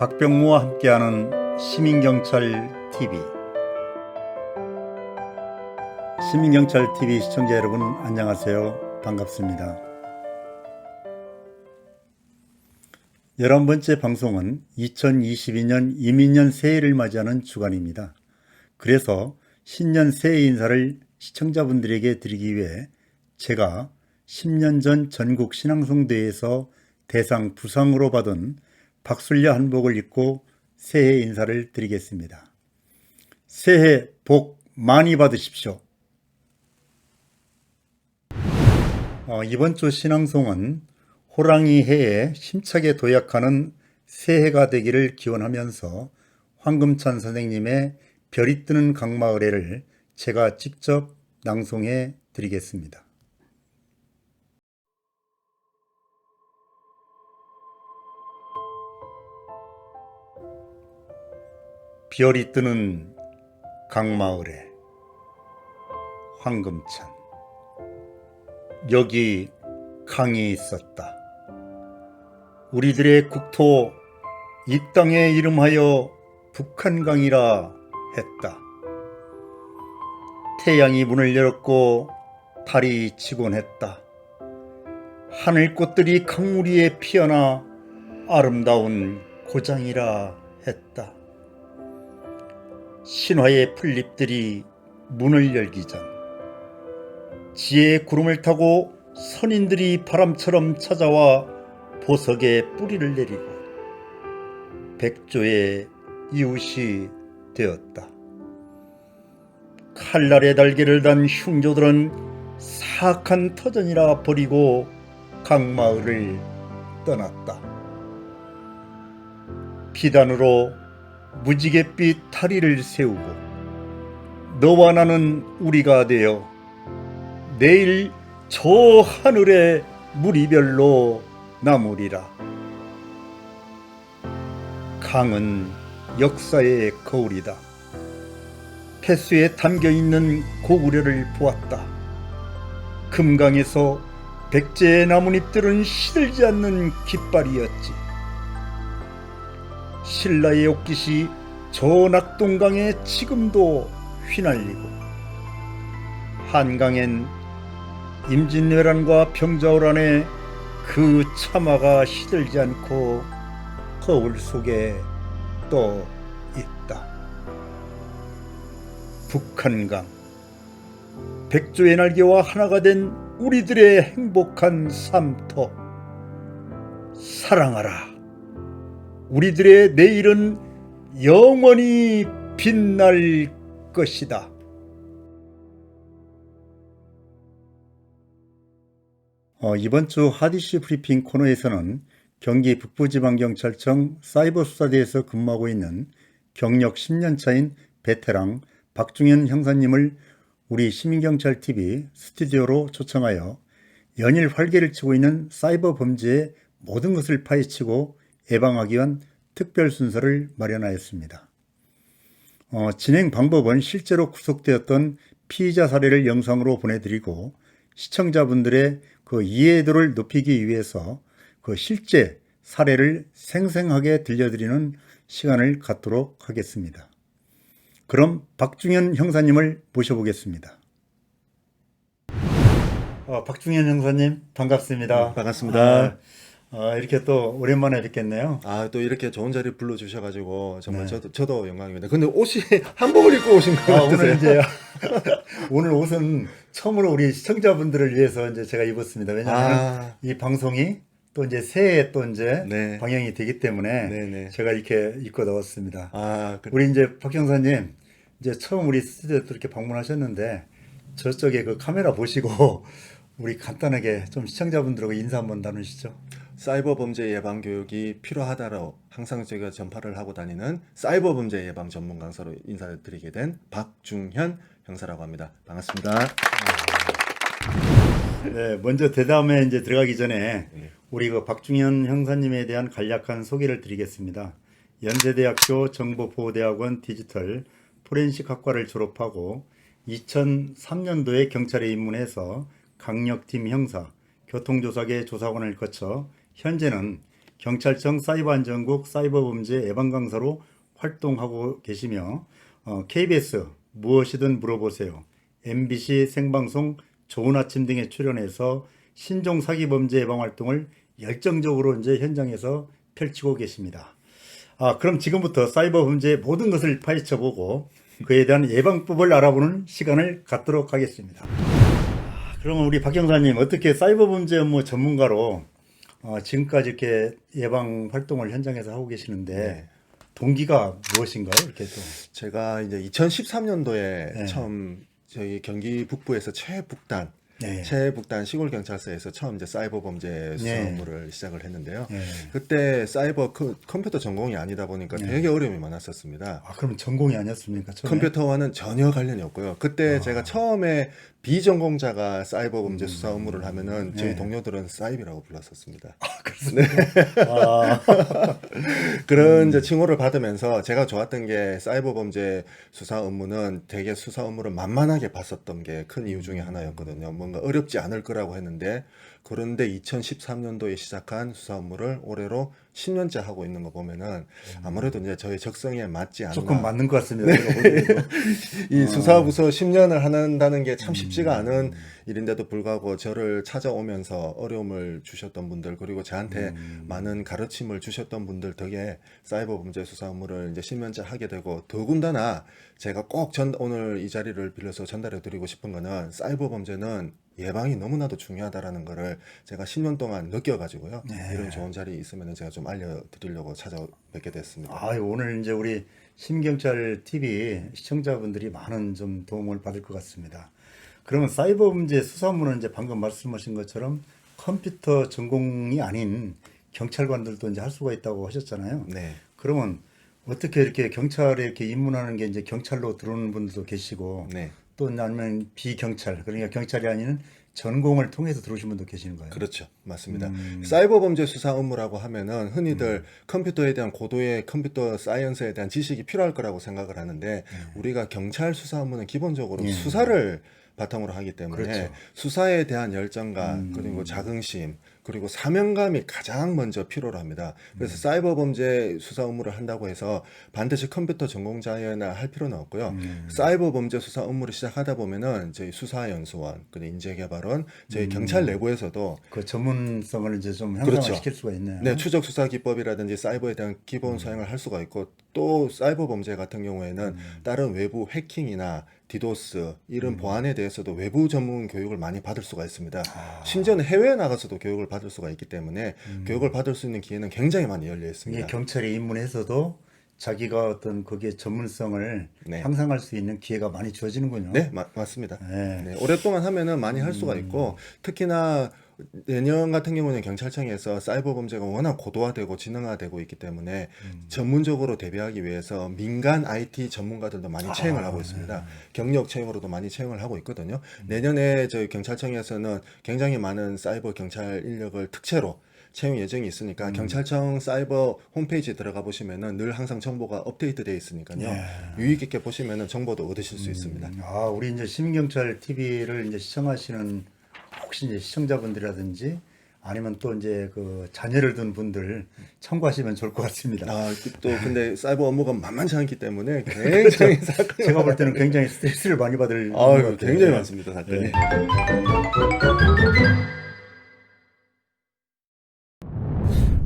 박병무와 함께하는 시민경찰 TV 시민경찰 TV 시청자 여러분 안녕하세요 반갑습니다. 열한 번째 방송은 2022년 이민년 새해를 맞이하는 주간입니다. 그래서 신년 새해 인사를 시청자분들에게 드리기 위해 제가 10년 전 전국 신앙송대회에서 대상 부상으로 받은 박술려 한복을 입고 새해 인사를 드리겠습니다. 새해 복 많이 받으십시오. 어, 이번 주 신앙송은 호랑이 해에 심차게 도약하는 새해가 되기를 기원하면서 황금찬 선생님의 별이 뜨는 강마을에를 제가 직접 낭송해 드리겠습니다. 별이 뜨는 강마을에 황금찬 여기 강이 있었다. 우리들의 국토 이 땅에 이름하여 북한강이라 했다. 태양이 문을 열었고 달이 지곤 했다. 하늘꽃들이 강물 위에 피어나 아름다운 고장이라 했다. 신화의 풀잎들이 문을 열기 전 지혜의 구름을 타고 선인들이 바람처럼 찾아와 보석에 뿌리를 내리고 백조의 이웃이 되었다. 칼날의 날개를 단 흉조들은 사악한 터전이라 버리고 강마을을 떠났다. 비단으로 무지갯빛 다리를 세우고 너와 나는 우리가 되어 내일 저 하늘의 무리별로 나무리라. 강은 역사의 거울이다. 폐수에 담겨 있는 고구려를 보았다. 금강에서 백제의 나뭇잎들은 시들지 않는 깃발이었지. 신라의 옥깃이 저 낙동강에 지금도 휘날리고 한강엔 임진왜란과 평자호란에 그 참화가 시들지 않고 거울 속에 떠 있다. 북한강 백조의 날개와 하나가 된 우리들의 행복한 삶터 사랑하라. 우리들의 내일은 영원히 빛날 것이다. 어, 이번 주 하디시 브리핑 코너에서는 경기 북부지방경찰청 사이버수사대에서 근무하고 있는 경력 10년 차인 베테랑 박중현 형사님을 우리 시민경찰TV 스튜디오로 초청하여 연일 활개를 치고 있는 사이버 범죄의 모든 것을 파헤치고 예방하기 위한 특별 순서를 마련하였습니다. 어, 진행 방법은 실제로 구속되었던 피의자 사례를 영상으로 보내드리고 시청자분들의 그 이해도를 높이기 위해서 그 실제 사례를 생생하게 들려드리는 시간을 갖도록 하겠습니다. 그럼 박중현 형사님을 모셔보겠습니다. 어, 박중현 형사님 반갑습니다. 반갑습니다. 아, 아, 이렇게 또 오랜만에 뵙겠네요. 아, 또 이렇게 좋은 자리 불러주셔가지고 정말 네. 저도, 저도 영광입니다. 근데 옷이 한복을 입고 오신 거 아, 같으세요? 오늘 이제 오늘 옷은 처음으로 우리 시청자분들을 위해서 이제 제가 입었습니다. 왜냐하면 아, 이 방송이 또 이제 새해에 또 이제 네. 방영이 되기 때문에 네네. 제가 이렇게 입고 나왔습니다. 아, 그, 우리 이제 박 형사님 이제 처음 우리 스튜디오에 또 이렇게 방문하셨는데 저쪽에 그 카메라 보시고 우리 간단하게 좀 시청자분들하고 인사 한번 나누시죠. 사이버 범죄 예방 교육이 필요하다로 항상 제가 전파를 하고 다니는 사이버 범죄 예방 전문 강사로 인사를 드리게 된 박중현 형사라고 합니다. 반갑습니다. 네, 먼저 대담에 이제 들어가기 전에 네. 우리 그 박중현 형사님에 대한 간략한 소개를 드리겠습니다. 연세대학교 정보보호대학원 디지털 포렌식 학과를 졸업하고 2003년도에 경찰에 입문해서 강력팀 형사, 교통조사계 조사관을 거쳐 현재는 경찰청 사이버안전국 사이버범죄 예방강사로 활동하고 계시며 어, KBS 무엇이든 물어보세요. MBC 생방송 좋은 아침 등에 출연해서 신종 사기 범죄 예방 활동을 열정적으로 이제 현장에서 펼치고 계십니다. 아, 그럼 지금부터 사이버 범죄의 모든 것을 파헤쳐 보고 그에 대한 예방법을 알아보는 시간을 갖도록 하겠습니다. 아, 그러면 우리 박 경사님 어떻게 사이버 범죄 업무 전문가로 어, 지금까지 이렇게 예방 활동을 현장에서 하고 계시는데 네. 동기가 무엇인가요? 이렇게 또. 제가 이제 2013년도에 네. 처음 저희 경기 북부에서 최북단 네. 최북단 시골 경찰서에서 처음 이제 사이버 범죄 수사 네. 업무를 시작을 했는데요. 네. 그때 사이버 컴- 컴퓨터 전공이 아니다 보니까 네. 되게 어려움이 많았었습니다. 아, 그럼 전공이 아니었습니까? 처음에? 컴퓨터와는 전혀 관련이 없고요. 그때 아. 제가 처음에 비전공자가 사이버 범죄 수사 업무를 하면은 저희 네. 동료들은 사이비라고 불렀었습니다. 아, 그런 음. 이제 칭호를 받으면서 제가 좋았던 게 사이버 범죄 수사 업무는 되게 수사 업무를 만만하게 봤었던 게 큰 이유 중에 하나였거든요. 뭔가 어렵지 않을 거라고 했는데 그런데 2013년도에 시작한 수사 업무를 올해로 10년째 하고 있는 거 보면은 아무래도 이제 저의 적성에 맞지 않나. 음. 조금 맞는 것 같습니다. 보기에도. 이 수사부서 10년을 한다는 게참 음. 쉽지가 않은 일인데도 불구하고 저를 찾아오면서 어려움을 주셨던 분들 그리고 저한테 음. 많은 가르침을 주셨던 분들 덕에 사이버 범죄 수사 업무를 이제 10년째 하게 되고 더군다나 제가 꼭 전 오늘 이 자리를 빌려서 전달해 드리고 싶은 거는 사이버 범죄는 예방이 너무나도 중요하다라는 거를 제가 10년 동안 느껴가지고요. 네. 이런 좋은 자리 있으면 제가 좀 알려드리려고 찾아뵙게 됐습니다. 아, 오늘 이제 우리 심경찰 TV 시청자분들이 많은 좀 도움을 받을 것 같습니다. 그러면 사이버 범죄 수사무는 이제 방금 말씀하신 것처럼 컴퓨터 전공이 아닌 경찰관들도 이제 할 수가 있다고 하셨잖아요. 네. 그러면 어떻게 이렇게 경찰에 이렇게 입문하는 게 이제 경찰로 들어오는 분들도 계시고 네. 또 아니면 비경찰 그러니까 경찰이 아닌 전공을 통해서 들어오신 분도 계시는 거예요. 그렇죠. 맞습니다. 음. 사이버 범죄 수사 업무라고 하면은 흔히들 컴퓨터에 대한 고도의 컴퓨터 사이언스에 대한 지식이 필요할 거라고 생각을 하는데 우리가 경찰 수사 업무는 기본적으로 예. 수사를 바탕으로 하기 때문에 그렇죠. 수사에 대한 열정과 음. 그리고 자긍심 그리고 사명감이 가장 먼저 필요로 합니다. 그래서 사이버 범죄 수사 업무를 한다고 해서 반드시 컴퓨터 전공자여야 할 필요는 없고요. 음. 사이버 범죄 수사 업무를 시작하다 보면은 저희 수사연수원, 그리고 인재개발원, 저희 경찰 내부에서도 그 전문성을 이제 좀 그렇죠. 향상시킬 수가 있네요. 네, 추적 수사 기법이라든지 사이버에 대한 기본 소양을 할 수가 있고 또 사이버 범죄 같은 경우에는 다른 외부 해킹이나 디도스 이런 보안에 대해서도 외부 전문 교육을 많이 받을 수가 있습니다. 심지어는 해외에 나가서도 교육을 받을 수가 있기 때문에 교육을 받을 수 있는 기회는 굉장히 많이 열려 있습니다. 경찰에 입문해서도 자기가 어떤 거기에 전문성을 네. 향상할 수 있는 기회가 많이 주어지는군요. 네, 마- 맞습니다. 네. 네, 오랫동안 하면은 많이 할 수가 있고 특히나 내년 같은 경우는 경찰청에서 사이버 범죄가 워낙 고도화되고 진흥화되고 있기 때문에 전문적으로 대비하기 위해서 민간 IT 전문가들도 많이 채용을 하고 있습니다. 경력 채용으로도 많이 채용을 하고 있거든요. 내년에 저희 경찰청에서는 굉장히 많은 사이버 경찰 인력을 특채로 채용 예정이 있으니까 경찰청 사이버 홈페이지에 들어가 보시면은 늘 항상 정보가 업데이트되어 있으니까요. 네. 유익 있게 보시면은 정보도 얻으실 수 있습니다. 음, 아, 우리 이제 심경찰 TV를 이제 시청하시는 혹시 이제 시청자분들이라든지 아니면 또 이제 그 자녀를 둔 분들 참고하시면 좋을 것 같습니다. 아, 그또 근데 사이버 업무가 만만치 않기 때문에 굉장히 사건이 제가 볼 때는 굉장히 스트레스를 많이 받을 같아요. 굉장히 많습니다, 사건이. 네.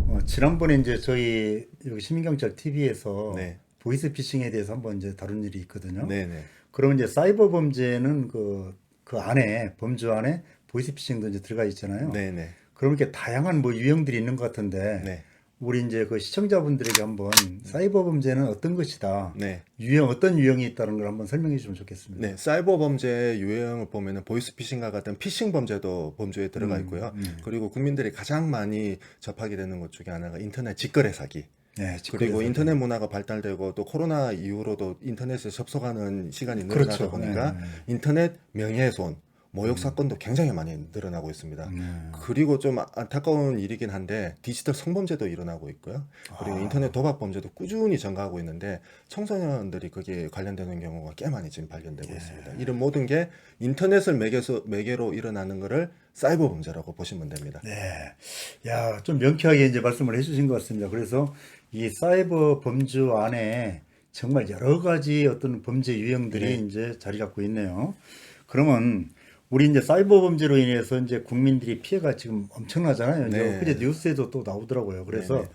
어, 지난번에 이제 저희 여기 시민경찰 TV에서 네. 보이스 피싱에 대해서 한번 이제 다룬 일이 있거든요. 네, 네. 그러면 이제 사이버 범죄는 그, 그 안에 범주 안에 보이스 피싱도 이제 들어가 있잖아요. 네, 네. 그럼 이렇게 다양한 뭐 유형들이 있는 것 같은데 네. 우리 이제 그 시청자분들에게 한번 사이버 범죄는 어떤 것이다. 네. 유형 어떤 유형이 있다는 걸 한번 설명해 주시면 좋겠습니다. 네, 사이버 범죄 유형을 보면은 보이스피싱과 같은 피싱 범죄도 범죄에 들어가 음, 있고요. 음. 그리고 국민들이 가장 많이 접하게 되는 것 중에 하나가 인터넷 직거래 사기. 네, 그리고. 인터넷 문화가 발달되고 또 코로나 이후로도 인터넷에 접속하는 시간이 늘어나다 그렇죠. 보니까 네, 네. 인터넷 명예훼손, 모욕 사건도 굉장히 많이 늘어나고 있습니다. 네. 그리고 좀 안타까운 일이긴 한데 디지털 성범죄도 일어나고 있고요. 그리고 아. 인터넷 도박 범죄도 꾸준히 증가하고 있는데 청소년들이 거기에 관련되는 경우가 꽤 많이 지금 발견되고 예. 있습니다. 이런 모든 게 인터넷을 매개서, 매개로 일어나는 거를 사이버 범죄라고 보시면 됩니다. 네. 야, 좀 명쾌하게 이제 말씀을 해주신 것 같습니다. 그래서 이 사이버 범주 안에 정말 여러 가지 어떤 범죄 유형들이 네. 이제 자리 잡고 있네요. 그러면 우리 이제 사이버 범죄로 인해서 이제 국민들이 피해가 지금 엄청나잖아요. 이제 네. 엊그제 뉴스에도 또 나오더라고요. 그래서 네, 네.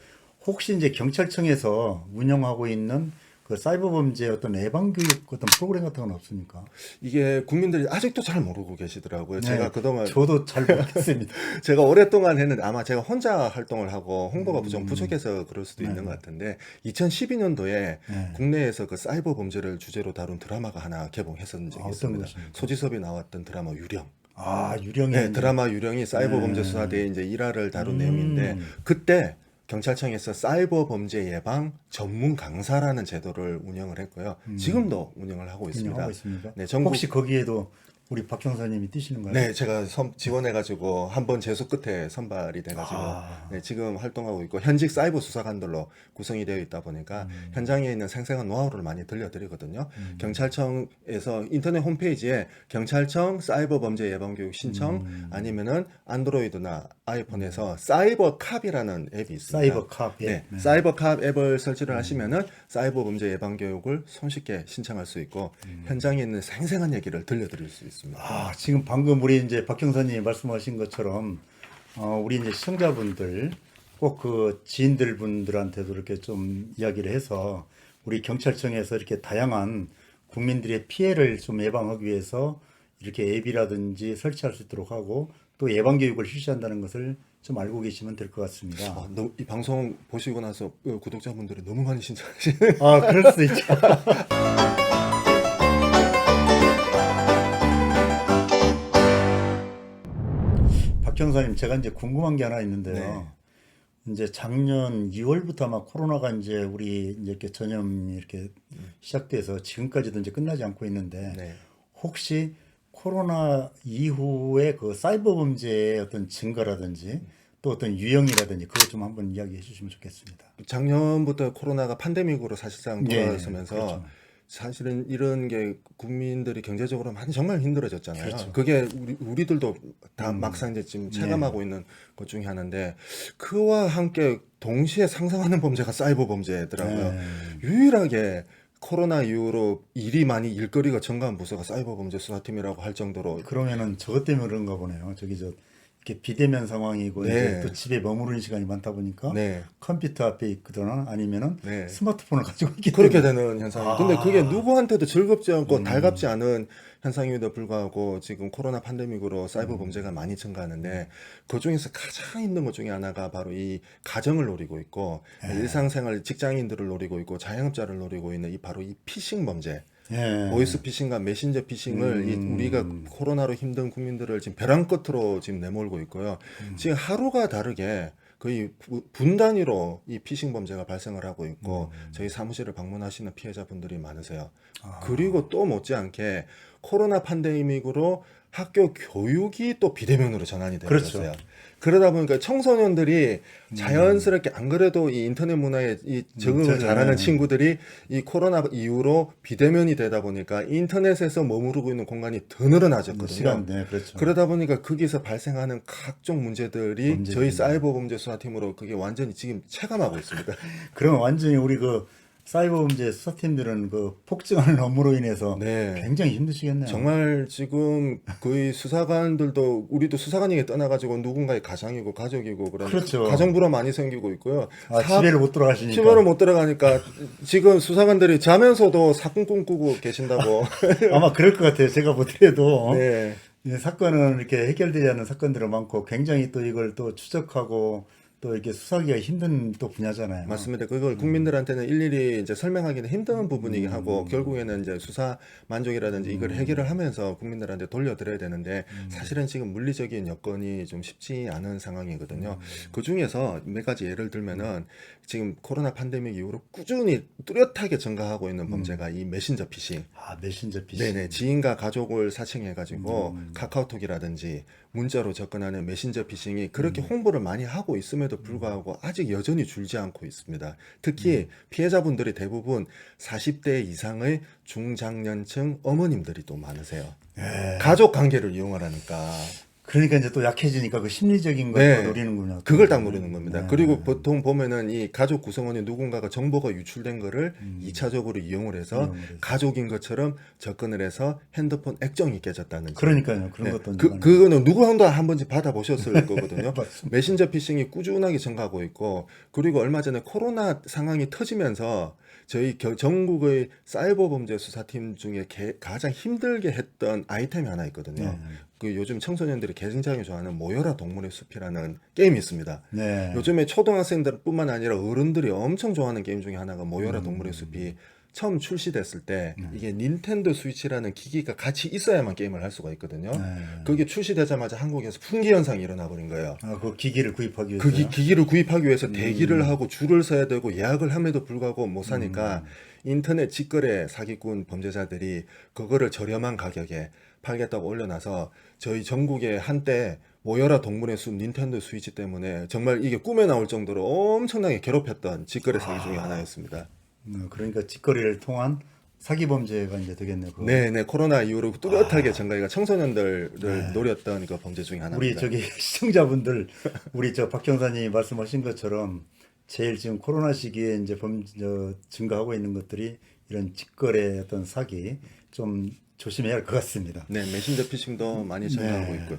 혹시 이제 경찰청에서 운영하고 있는 그 사이버 범죄 어떤 예방 교육 어떤 프로그램 같은 건 없습니까? 이게 국민들이 아직도 잘 모르고 계시더라고요. 제가 네, 그동안 저도 잘 모르겠습니다. 제가 오랫동안 했는데 아마 제가 혼자 활동을 하고 홍보가 좀 음. 부족해서 그럴 수도 네. 있는 것 같은데 2012년도에 네. 국내에서 그 사이버 범죄를 주제로 다룬 드라마가 하나 개봉했었는 적이 아, 있습니다. 것입니까? 소지섭이 나왔던 드라마 유령. 아, 유령이 네, 드라마 유령이 사이버 네. 범죄 수사대에 이제 일화를 다룬 음. 내용인데 그때 경찰청에서 사이버 범죄 예방 전문 강사라는 제도를 운영을 했고요. 지금도 운영을 하고 있습니다. 음. 있습니까? 네, 전국 혹시 거기에도 우리 박 형사님이 뛰시는가요? 네, 제가 선- 지원해가지고 한 번 재수 끝에 선발이 돼가지고 아. 네, 지금 활동하고 있고 현직 사이버 수사관들로 구성이 되어 있다 보니까 음. 현장에 있는 생생한 노하우를 많이 들려드리거든요. 경찰청에서 인터넷 홈페이지에 경찰청 사이버 범죄 예방 교육 신청 음. 아니면은 안드로이드나 아이폰에서 사이버 캅이라는 앱이 있습니다. 사이버 캅. 예. 네, 네. 사이버 캅 앱을 설치를 하시면은 사이버 범죄 예방 교육을 손쉽게 신청할 수 있고 음. 현장에 있는 생생한 얘기를 들려드릴 수 있습니다. 아, 지금 방금 우리 이제 박형사님이 말씀하신 것처럼 어, 우리 이제 시청자분들 꼭 그 지인들 분들한테도 이렇게 좀 이야기를 해서 우리 경찰청에서 이렇게 다양한 국민들의 피해를 좀 예방하기 위해서 이렇게 앱이라든지 설치할 수 있도록 하고 또 예방 교육을 실시한다는 것을 좀 알고 계시면 될 것 같습니다. 아, 너- 이 방송 보시고 나서 어, 구독자분들이 너무 많이 신청하시네. 아, 그럴 수 있죠. 박형사님, 제가 이제 궁금한 게 하나 있는데요. 이제 작년 2월부터 아마 코로나가 이제 우리 이제 이렇게 전염이 이렇게 시작돼서 지금까지도 이제 끝나지 않고 있는데 네. 혹시 코로나 이후에 그 사이버 범죄의 어떤 증가라든지 또 어떤 유형이라든지 그거 좀 한번 이야기해 주시면 좋겠습니다. 작년부터 코로나가 팬데믹으로 사실상 예, 돌아서면서 그렇죠. 사실은 이런 게 국민들이 경제적으로 많이 정말 힘들어졌잖아요. 그렇죠. 음. 그게 우리, 우리들도 다 막상 이제 지금 체감하고 있는 것 중에 하나인데 그와 함께 동시에 상상하는 범죄가 사이버 범죄더라고요. 네. 유일하게 코로나 이후로 일이 많이 일거리가 증가한 부서가 사이버 범죄 수사팀이라고 할 정도로 그러면은 저것 때문에 그런가 보네요. 저기 저 이렇게 비대면 상황이고 네. 이제 또 집에 머무르는 시간이 많다 보니까 네. 컴퓨터 앞에 있거나 아니면은 네. 스마트폰을 가지고 있기 그렇게 때문에 되는 현상이. 아. 근데 그게 누구한테도 즐겁지 않고 달갑지 않은 현상임에도 불구하고 지금 코로나 팬데믹으로 사이버 범죄가 많이 증가하는데 그 중에서 가장 힘든 것 중에 하나가 바로 이 가정을 노리고 있고 일상생활 직장인들을 노리고 있고 자영업자를 노리고 있는 이 바로 이 피싱 범죄. 예. 보이스 피싱과 메신저 피싱을 이 우리가 코로나로 힘든 국민들을 지금 벼랑 끝으로 지금 내몰고 있고요. 지금 하루가 다르게 거의 부- 분 단위로 이 피싱 범죄가 발생을 하고 있고 저희 사무실을 방문하시는 피해자분들이 많으세요. 그리고 또 못지않게 코로나 팬데믹으로 학교 교육이 또 비대면으로 전환이 그렇죠. 되었어요. 그러다 보니까 청소년들이 자연스럽게 안 그래도 이 인터넷 문화에 이 적응을 음, 잘하는 네. 친구들이 이 코로나 이후로 비대면이 되다 보니까 인터넷에서 머무르고 있는 공간이 더 늘어나졌거든요. 시간 네 그렇죠. 그러다 보니까 거기서 발생하는 각종 문제들이 문제들이. 저희 사이버 범죄 수사팀으로 그게 완전히 지금 체감하고 있습니다. 그러면 완전히 우리 그 사이버 범죄 수사팀들은 그 폭증하는 업무로 인해서 네. 굉장히 힘드시겠네요. 정말 지금 거의 수사관들도 우리도 수사관에게 떠나가지고 누군가의 가장이고 가족이고 그런 그렇죠. 가정 불화 많이 생기고 있고요. 아, 사- 집에를 못 들어가시니까. 집에를 못 들어가니까 지금 수사관들이 자면서도 사건 꿈꾸고 계신다고. 아마 그럴 것 같아요. 제가 보더라도 네. 이 사건은 이렇게 해결되지 않는 사건들이 많고 굉장히 또 이걸 또 추적하고 또 이렇게 수사하기가 힘든 또 분야잖아요. 맞습니다. 그걸 국민들한테는 일일이 이제 설명하기는 힘든 부분이긴 하고 결국에는 이제 수사 만족이라든지 이걸 해결을 하면서 국민들한테 돌려드려야 되는데 사실은 지금 물리적인 여건이 좀 쉽지 않은 상황이거든요. 그 중에서 몇 가지 예를 들면은 지금 코로나 팬데믹 이후로 꾸준히 뚜렷하게 증가하고 있는 범죄가 이 메신저 피싱. 아 메신저 피싱. 네네 지인과 가족을 사칭해가지고 카카오톡이라든지 문자로 접근하는 메신저 피싱이 그렇게 홍보를 많이 하고 있음에도 불구하고 아직 여전히 줄지 않고 있습니다. 특히 피해자분들이 대부분 40대 이상의 중장년층 어머님들이 또 많으세요. 예. 가족 관계를 이용하라니까 그러니까 이제 또 약해지니까 그 심리적인 걸 네. 또 노리는군요. 그걸 딱 노리는 겁니다. 네. 그리고 보통 보면은 이 가족 구성원이 누군가가 정보가 유출된 거를 이차적으로 이용을 해서 해서. 가족인 것처럼 접근을 해서 핸드폰 액정이 깨졌다는 그러니까요. 그런 네, 것도 그, 그거는 누구한도 한 번씩 받아보셨을 거거든요. 맞습니다. 메신저 피싱이 꾸준하게 증가하고 있고, 그리고 얼마 전에 코로나 상황이 터지면서 저희 겨- 전국의 사이버 범죄 수사팀 중에 개- 가장 힘들게 했던 아이템이 하나 있거든요. 네. 그 요즘 청소년들이 굉장히 좋아하는 모여라 동물의 숲이라는 게임이 있습니다. 네. 요즘에 초등학생들뿐만 아니라 어른들이 엄청 좋아하는 게임 중에 하나가 모여라 음. 동물의 숲이 처음 출시됐을 때 이게 닌텐도 스위치라는 기기가 같이 있어야만 게임을 할 수가 있거든요. 네. 그게 출시되자마자 한국에서 풍기 현상이 일어나 버린 거예요. 아, 그 기기를 구입하기 위해서. 그 기, 기기를 구입하기 위해서 음. 대기를 하고 줄을 서야 되고 예약을 함에도 불구하고 못 사니까 음. 인터넷 직거래 사기꾼 범죄자들이 그거를 저렴한 가격에 팔겠다고 올려놔서 저희 전국에 한때 모여라 동물의 숲 닌텐도 스위치 때문에 정말 이게 꿈에 나올 정도로 엄청나게 괴롭혔던 직거래 사기 중에 하나였습니다. 음, 그러니까 직거래를 통한 사기 범죄가 이제 되겠네요. 그거. 네, 네 코로나 이후로 뚜렷하게 전가이가 청소년들을 노렸던 그 범죄 중에 하나입니다. 아. 네. 우리 저기 시청자분들 우리 저 박경사님이 말씀하신 것처럼 제일 지금 코로나 시기에 이제 범 저, 증가하고 있는 것들이 이런 직거래 어떤 사기 좀 조심해야 할 것 같습니다. 네, 메신저 피싱도 많이 증가하고 네. 있고요.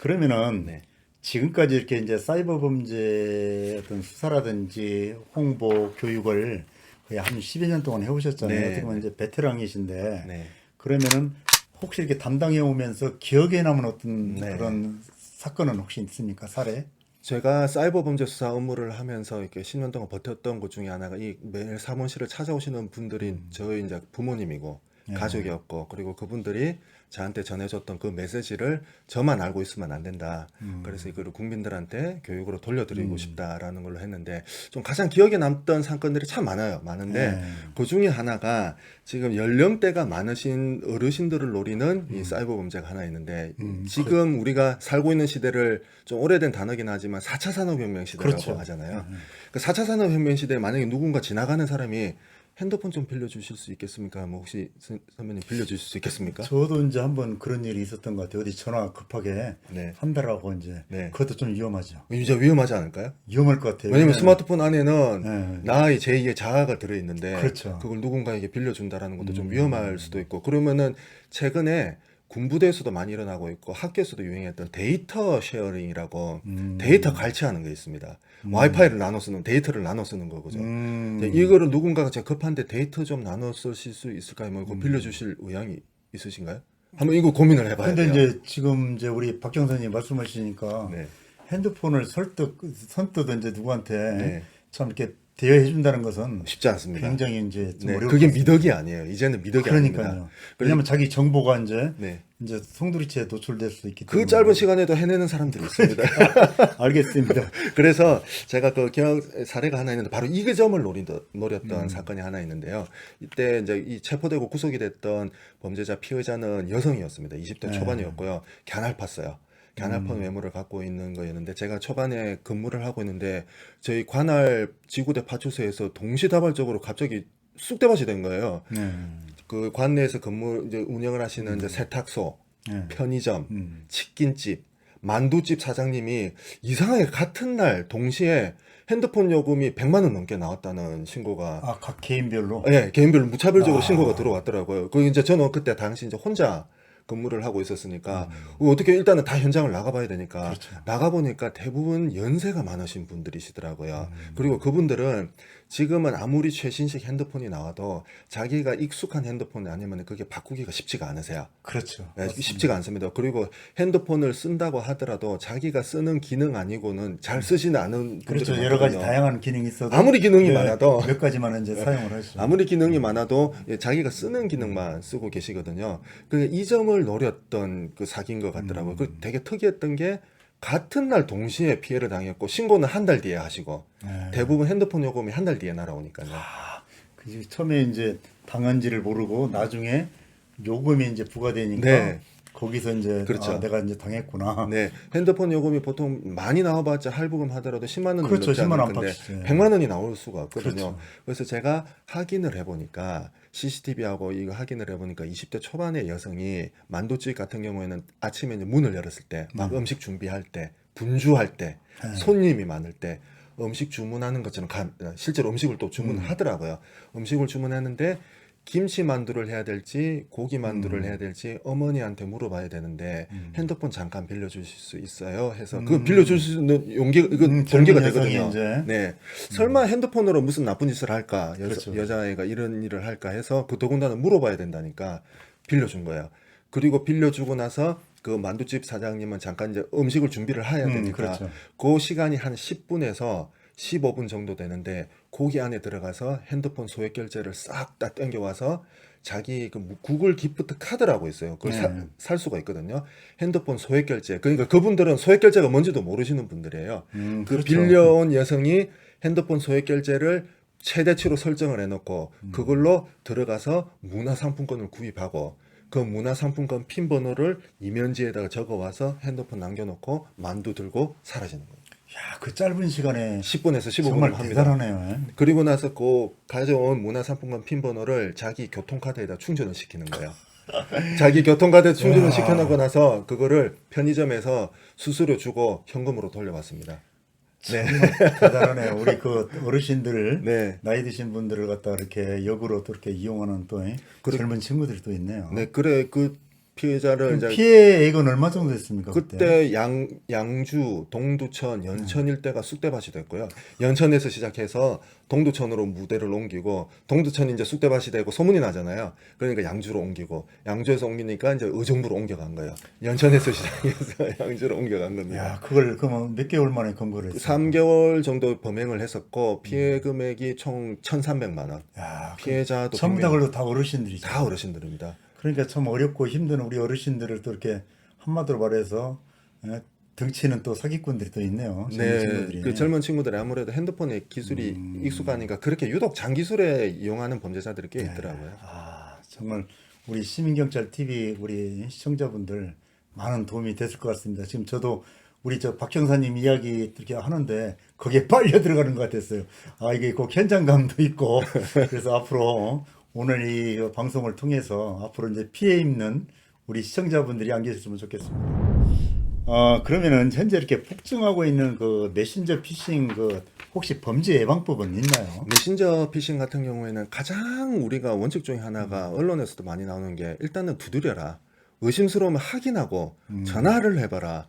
그러면은 네. 지금까지 이렇게 이제 사이버 범죄 어떤 수사라든지 홍보 교육을 거의 한 10여 년 동안 해오셨잖아요. 네. 어떻게 보면 이제 베테랑이신데 네. 그러면은 혹시 이렇게 담당해 오면서 기억에 남은 어떤 네. 그런 사건은 혹시 있습니까? 사례? 제가 사이버 범죄 수사 업무를 하면서 이렇게 10년 동안 버텼던 것 중에 하나가 이 매일 사무실을 찾아오시는 분들이 저희 이제 부모님이고 네. 가족이었고 그리고 그분들이 저한테 전해줬던 그 메시지를 저만 알고 있으면 안 된다. 음. 그래서 이거를 국민들한테 교육으로 돌려드리고 싶다라는 걸로 했는데 좀 가장 기억에 남던 사건들이 참 많아요. 많은데 네. 그 중에 하나가 지금 연령대가 많으신 어르신들을 노리는 이 사이버 범죄가 하나 있는데 음, 지금 우리가 살고 있는 시대를 좀 오래된 단어긴 하지만 4차 산업혁명 시대라고 그렇죠. 하잖아요. 그 4차 산업혁명 시대에 만약에 누군가 지나가는 사람이 핸드폰 좀 빌려주실 수 있겠습니까? 뭐 혹시 선- 선배님 빌려주실 수 있겠습니까? 저도 이제 한번 그런 일이 있었던 것 같아요. 어디 전화 급하게 네. 한다라고 이제 네. 그것도 좀 위험하죠. 진짜 위험하지 않을까요? 위험할 것 같아요. 왜냐면 왜냐면- 스마트폰 안에는 네. 나의 제2의 자아가 들어있는데 그렇죠. 음. 그걸 누군가에게 빌려준다라는 것도 좀 위험할 수도 있고 그러면은 최근에 군부대에서도 많이 일어나고 있고 학교에서도 유행했던 데이터 쉐어링이라고 음. 데이터 갈취하는 게 있습니다. 와이파이를 나눠 쓰는 데이터를 나눠 쓰는 거죠. 음. 이거를 누군가가 제가 급한데 데이터 좀 나눠 쓰실 수 있을까요? 뭐 그거 빌려주실 의향이 있으신가요? 한번 이거 고민을 해봐야 근데 돼요. 이제 지금 이제 우리 박 경사님 말씀하시니까 네. 핸드폰을 설득 선뜻 이제 누구한테 네. 참 이렇게 대여해 준다는 것은 쉽지 않습니다. 굉장히 이제 좀 네, 그게. 미덕이 아니에요. 이제는 미덕이 그러니까요. 아닙니다. 왜냐하면 자기 정보가 이제 네. 이제 송두리째 노출될 수 있기 그 때문에 짧은 시간에도 해내는 사람들이 있습니다. 알겠습니다. 그래서 제가 그 기억 사례가 하나 있는데 바로 이 점을 음. 노렸던 사건이 하나 있는데요. 이때 이제 이 체포되고 구속이 됐던 범죄자 피의자는 여성이었습니다. 20대 네. 초반이었고요. 갸날팠어요. 갸날판 음. 외모를 갖고 있는 거였는데 제가 초반에 근무를 하고 있는데 저희 관할 지구대 파출소에서 동시다발적으로 갑자기 쑥대밭이 된 거예요. 네. 그 관내에서 근무 이제 운영을 하시는 이제 세탁소, 네. 편의점, 음. 치킨집, 만두집 사장님이 이상하게 같은 날 동시에 핸드폰 요금이 100만 원 넘게 나왔다는 신고가 아, 각 개인별로 예, 개인별로 무차별적으로 아. 신고가 들어왔더라고요. 그 이제 저는 그때 당시 이제 혼자 근무를 하고 있었으니까 어, 어떻게 일단은 다 현장을 나가봐야 되니까 음. 그렇죠. 나가보니까 대부분 연세가 많으신 분들이시더라고요. 음. 그리고 그분들은 지금은 아무리 최신식 핸드폰이 나와도 자기가 익숙한 핸드폰이 아니면 그게 바꾸기가 쉽지가 않으세요. 그렇죠. 네. 쉽지가 않습니다. 그리고 핸드폰을 쓴다고 하더라도 자기가 쓰는 기능 아니고는 잘 쓰지는 않은 그렇죠. 여러 가지. 다양한 기능이 있어도 아무리 기능이 네, 많아도 몇 가지만 이제 사용을 하죠. 아무리 기능이 많아도 예, 자기가 쓰는 기능만 쓰고 계시거든요. 그이 점을 노렸던 그 사기인 것 같더라고요. 음. 그 되게 특이했던 게 같은 날 동시에 피해를 당했고 신고는 한 달 뒤에 하시고 네. 대부분 핸드폰 요금이 한 달 뒤에 날아오니까요. 그 처음에 이제 당한지를 모르고 나중에 요금이 이제 부과되니까 네. 거기서 이제 그렇죠. 아, 내가 이제 당했구나. 네, 핸드폰 요금이 보통 많이 나와봤자 할부금 하더라도 10만 원 그렇죠. 넘지 10만 원 않을 건데 안팎이죠. 100만 원이 나올 수가 없거든요. 그렇죠. 그래서 제가 확인을 해보니까 CCTV하고 이거 확인을 해보니까 20대 초반의 여성이 만두집 같은 경우에는 아침에 이제 문을 열었을 때막 음 식 준비할 때 분주할 때 네. 손님이 많을 때 음식 주문하는 것처럼 가- 실제로 음식을 또 주문하더라고요. 음식을 주문했는데 김치 만두를 해야 될지 고기 만두를 음. 해야 될지 어머니한테 물어봐야 되는데 핸드폰 잠깐 빌려주실 수 있어요? 해서 음. 그 빌려줄 수 있는 용기 그 음, 동기가 되거든요. 이제. 네, 설마 핸드폰으로 무슨 나쁜 짓을 할까 여, 그렇죠. 여자애가 이런 일을 할까 해서 그 더군다나 물어봐야 된다니까 빌려준 거예요. 그리고 빌려주고 나서 그 만두집 사장님은 잠깐 이제 음식을 준비를 해야 음, 되니까 그렇죠. 그 시간이 한 10분에서 15분 정도 되는데 거기 안에 들어가서 핸드폰 소액 결제를 싹 다 땡겨와서 자기 그 무- 구글 기프트 카드라고 있어요. 그걸 사- 네. 살 수가 있거든요. 핸드폰 소액 결제. 그러니까 그분들은 소액 결제가 뭔지도 모르시는 분들이에요. 음, 그 그렇죠. 빌려온 여성이 핸드폰 소액 결제를 최대치로 설정을 해놓고 음. 그걸로 들어가서 문화 상품권을 구입하고 그 문화 상품권 핀 번호를 이면지에다가 적어와서 핸드폰 남겨놓고 만두 들고 사라지는 거예요. 야, 그 짧은 시간에 10분에서 15분 정말 합니다. 대단하네요. 그리고 나서 그 가져온 문화상품권 핀 번호를 자기 교통카드에다 충전을 시키는 거예요. 자기 교통카드에 충전을 야. 시켜놓고 나서 그거를 편의점에서 수수료 주고 현금으로 돌려왔습니다. 네. 대단하네요. 우리 그 어르신들 네. 나이 드신 분들을 갖다 이렇게 역으로 또 이렇게 이용하는 또 그래- 젊은 친구들이 또 있네요. 네, 그래 그 피해자를 이제 피해액은 얼마 정도 됐습니까? 그때? 양 양주, 동두천, 연천 일대가 쑥대밭이 됐고요. 연천에서 시작해서 동두천으로 무대를 옮기고 동두천 이제 쑥대밭이 되고 소문이 나잖아요. 그러니까 양주로 옮기고 양주에서 옮기니까 이제 의정부로 옮겨간 거예요. 연천에서 시작해서 양주로 옮겨간 겁니다. 야, 그걸 그러면 몇 개월 만에 검거를 했어요? 3개월 정도 범행을 했었고 피해 금액이 총 1,300만 원. 야, 그 피해자도 전부 다 100명. 그걸로 다 어르신들이죠. 다 어르신들입니다. 그러니까 참 어렵고 힘든 우리 어르신들을 또 이렇게 한마디로 말해서 예, 등치는 또 사기꾼들이 또 있네요. 네, 친구들이. 그 젊은 친구들이 아무래도 핸드폰에 기술이 음. 익숙하니까 그렇게 유독 장기술에 이용하는 범죄자들이 꽤 있더라고요. 아, 정말 우리 시민경찰 TV 우리 시청자분들 많은 도움이 됐을 것 같습니다. 지금 저도 우리 저 박형사님 이야기 이렇게 하는데 거기에 빨려 들어가는 것 같았어요. 아 이게 꼭 현장감도 있고 그래서 앞으로 오늘 이 방송을 통해서 앞으로 이제 피해 입는 우리 시청자분들이 안 계셨으면 좋겠습니다. 어 그러면은 현재 이렇게 폭증하고 있는 그 메신저 피싱 그 혹시 범죄 예방법은 있나요? 메신저 피싱 같은 경우에는 가장 우리가 원칙 중에 하나가 음. 언론에서도 많이 나오는 게 일단은 두드려라. 의심스러우면 확인하고 음. 전화를 해봐라.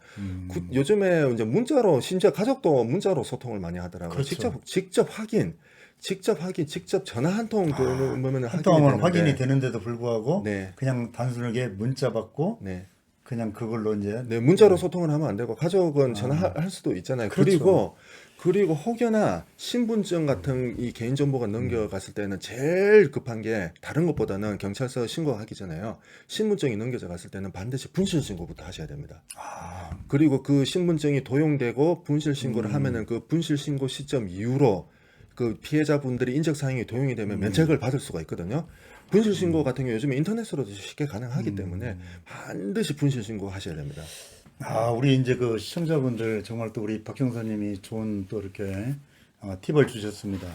구- 요즘에 이제 문자로 심지어 가족도 문자로 소통을 많이 하더라고요. 그렇죠. 직접 직접 확인, 직접 확인, 직접 전화 한통 그러면 확인이 한동안 되는데. 확인이 되는데도 불구하고 네. 그냥 단순하게 문자 받고 네. 그냥 그걸로 이제 네, 문자로 소통을 하면 안 되고 가족은 전화할 수도 있잖아요. 음. 그렇죠. 그리고 그리고 혹여나 신분증 같은 이 개인 정보가 넘겨갔을 때는 제일 급한 게 다른 것보다는 경찰서 신고하기 전에요. 신분증이 넘겨져 갔을 때는 반드시 분실 신고부터 하셔야 됩니다. 아, 그리고 그 신분증이 도용되고 분실 신고를 음. 하면은 그 분실 신고 시점 이후로 그 피해자분들이 인적 사항이 도용이 음. 되면 면책을 받을 수가 있거든요. 분실 신고 같은 경우 요즘에 인터넷으로도 쉽게 가능하기 음. 때문에 반드시 분실 신고 하셔야 됩니다. 아, 우리 이제 그 시청자분들 정말 또 우리 박형사님이 좋은 또 이렇게 어, 팁을 주셨습니다.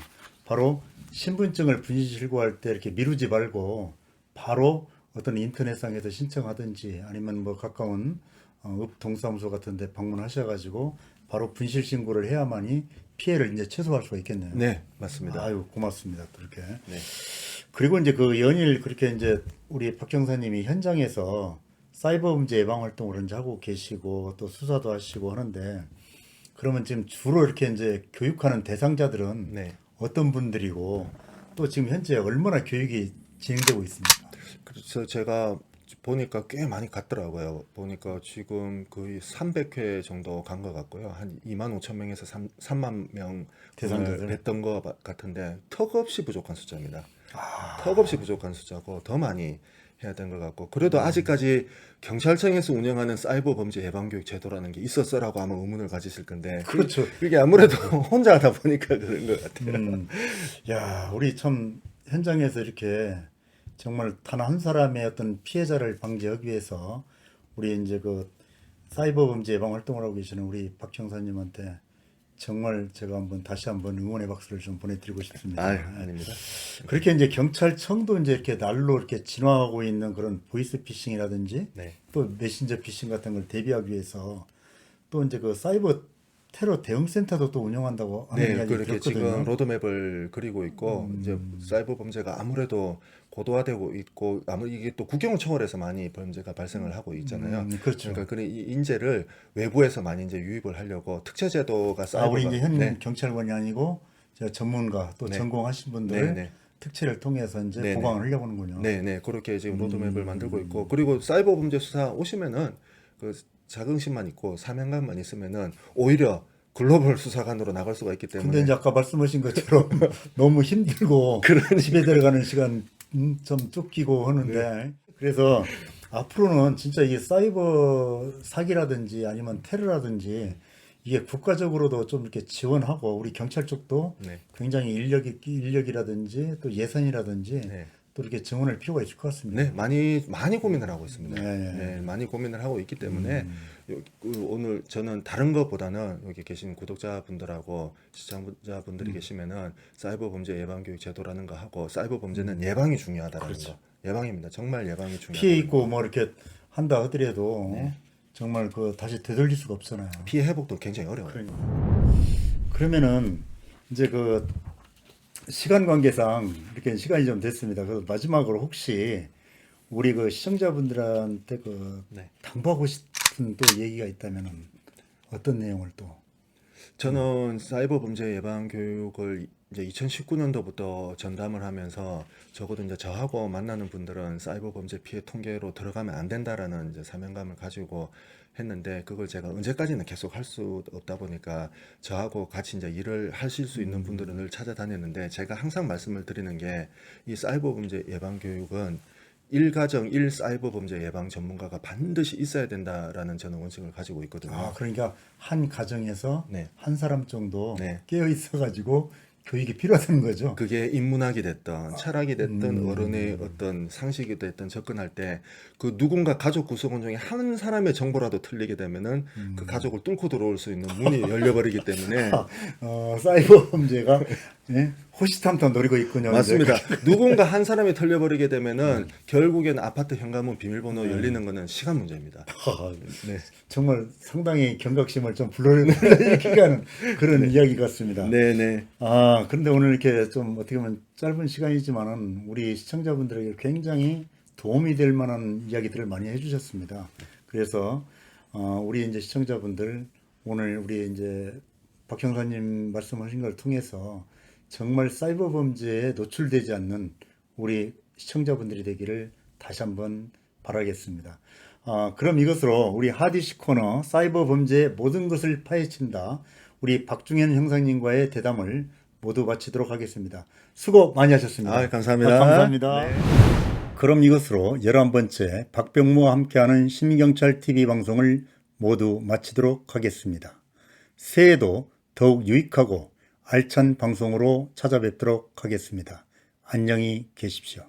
바로 신분증을 분실 신고할 때 이렇게 미루지 말고 바로 어떤 인터넷상에서 신청하든지 아니면 뭐 가까운 어, 읍 동사무소 같은 데 방문하셔가지고 바로 분실 신고를 해야만이 피해를 이제 최소화할 수가 있겠네요. 네, 맞습니다. 아유 고맙습니다. 또 이렇게. 네. 그리고 이제 그 연일 그렇게 이제 우리 박경사님이 현장에서 사이버 범죄 예방 활동을 이제 하고 계시고 또 수사도 하시고 하는데 그러면 지금 주로 이렇게 이제 교육하는 대상자들은 네. 어떤 분들이고 또 지금 현재 얼마나 교육이 진행되고 있습니까? 그래서 제가 보니까 꽤 많이 갔더라고요. 보니까 지금 거의 300회 정도 간 것 같고요. 한 2만 5천 명에서 3, 3만 명 대상자들? 했던 것 바- 같은데 턱없이 부족한 숫자입니다. 아. 턱없이 부족한 숫자고 더 많이 해야 된 것 같고 그래도 음. 아직까지 경찰청에서 운영하는 사이버 범죄 예방 교육 제도라는 게 있었어라고 아마 의문을 가지실 건데 그렇죠. 그게 아무래도 혼자 하다 보니까 그런 것 같아요. 음, 야, 우리 참 현장에서 이렇게 정말 단 한 사람의 어떤 피해자를 방지하기 위해서 우리 이제 그 사이버 범죄 예방 활동을 하고 계시는 우리 박 형사님한테 정말 제가 한번 다시 한번 응원의 박수를 좀 보내드리고 싶습니다. 아, 예. 아닙니다. 그렇게 이제 경찰청도 이제 이렇게 날로 이렇게 진화하고 있는 그런 보이스 피싱이라든지 네. 또 메신저 피싱 같은 걸 대비하기 위해서 또 이제 그 사이버 테러 대응 센터도 또 운영한다고 하는 네, 그렇게 들었거든요. 지금 로드맵을 그리고 있고 이제 사이버 범죄가 아무래도 고도화되고 있고 아무 이게 또 국경을 초월해서 많이 범죄가 발생을 하고 있잖아요. 음, 그렇죠. 그러니까 그런 이 인재를 외부에서 많이 이제 유입을 하려고 특채 제도가 아, 사이버가 우리 이제 현 네. 경찰관이 아니고 저 전문가 또 네. 전공하신 분들 네, 을 네. 특채를 통해서 이제 네, 보강을 하려고 하는군요. 네, 네. 그렇게 지금 로드맵을 음. 만들고 있고 그리고 사이버 범죄 수사 오시면은 그 자긍심만 있고 사명감만 있으면은 오히려 글로벌 수사관으로 나갈 수가 있기 때문에 근데 이제 아까 말씀하신 것처럼 너무 힘들고 집에 들어가는 시간 음, 좀 쫓기고 하는데 네. 그래서 앞으로는 진짜 이 사이버 사기라든지 아니면 테러라든지 이게 국가적으로도 좀 이렇게 지원하고 우리 경찰 쪽도 네. 굉장히 인력이 인력이라든지 또 예산이라든지 네. 또 이렇게 지원할 필요가 있을 것 같습니다. 네, 많이 많이 고민을 하고 있습니다. 네. 네, 많이 고민을 하고 있기 때문에 음. 요- 그 오늘 저는 다른 것보다는 여기 계신 구독자분들하고 시청자분들이 계시면은 사이버 범죄 예방 교육 제도라는 거 하고 사이버 범죄는 예방이 중요하다라는 거. 예방입니다. 정말 예방이 중요하다. 피해 있고 뭐 이렇게 한다 하더라도 네. 정말 그 다시 되돌릴 수가 없잖아요. 피해 회복도 굉장히 어려워요. 그러니까. 그러면은 이제 그 시간 관계상 이렇게 시간이 좀 됐습니다. 그 마지막으로 혹시 우리 그 시청자분들한테 그 네. 당부하고 싶은 또 얘기가 있다면은 어떤 내용을 또 저는 사이버 범죄 예방 교육을 이제 2019년도부터 전담을 하면서 적어도 이제 저하고 만나는 분들은 사이버 범죄 피해 통계로 들어가면 안 된다라는 이제 사명감을 가지고 했는데 그걸 제가 언제까지는 계속 할 수 없다 보니까 저하고 같이 이제 일을 하실 수 있는 분들은 늘 찾아다녔는데 제가 항상 말씀을 드리는 게 이 사이버 범죄 예방 교육은 일가정 일 사이버 범죄 예방 전문가가 반드시 있어야 된다라는 저는 원칙을 가지고 있거든요. 아, 그러니까 한 가정에서 네. 한 사람 정도 네. 깨어 있어 가지고 교육이 필요하다는 거죠. 그게 인문학이 됐던 철학이 됐던 음. 어른의 어떤 상식이 됐던 접근할 때 그 누군가 가족 구성원 중에 한 사람의 정보라도 틀리게 되면은 음. 그 가족을 뚫고 들어올 수 있는 문이 열려버리기 때문에 어, 사이버 범죄가 예? 호시탐탐 노리고 있군요. 맞습니다. 누군가 한 사람이 털려버리게 되면은 결국엔 아파트 현관문 비밀번호 열리는 거는 시간 문제입니다. 아, 네. 정말 상당히 경각심을 좀 불러일으키게 하는 그런 이야기 같습니다. 네네. 아, 그런데 오늘 이렇게 좀 어떻게 보면 짧은 시간이지만은 우리 시청자분들에게 굉장히 도움이 될 만한 이야기들을 많이 해주셨습니다. 그래서 어, 우리 이제 시청자분들 오늘 우리 이제 박 형사님 말씀하신 걸 통해서 정말 사이버 범죄에 노출되지 않는 우리 시청자분들이 되기를 다시 한번 바라겠습니다. 아, 그럼 이것으로 우리 하디시 코너 사이버 범죄의 모든 것을 파헤친다. 우리 박중현 형사님과의 대담을 모두 마치도록 하겠습니다. 수고 많이 하셨습니다. 아, 감사합니다. 아, 감사합니다. 네. 그럼 이것으로 11번째 박병무와 함께하는 시민경찰 TV 방송을 모두 마치도록 하겠습니다. 새해에도 더욱 유익하고 알찬 방송으로 찾아뵙도록 하겠습니다. 안녕히 계십시오.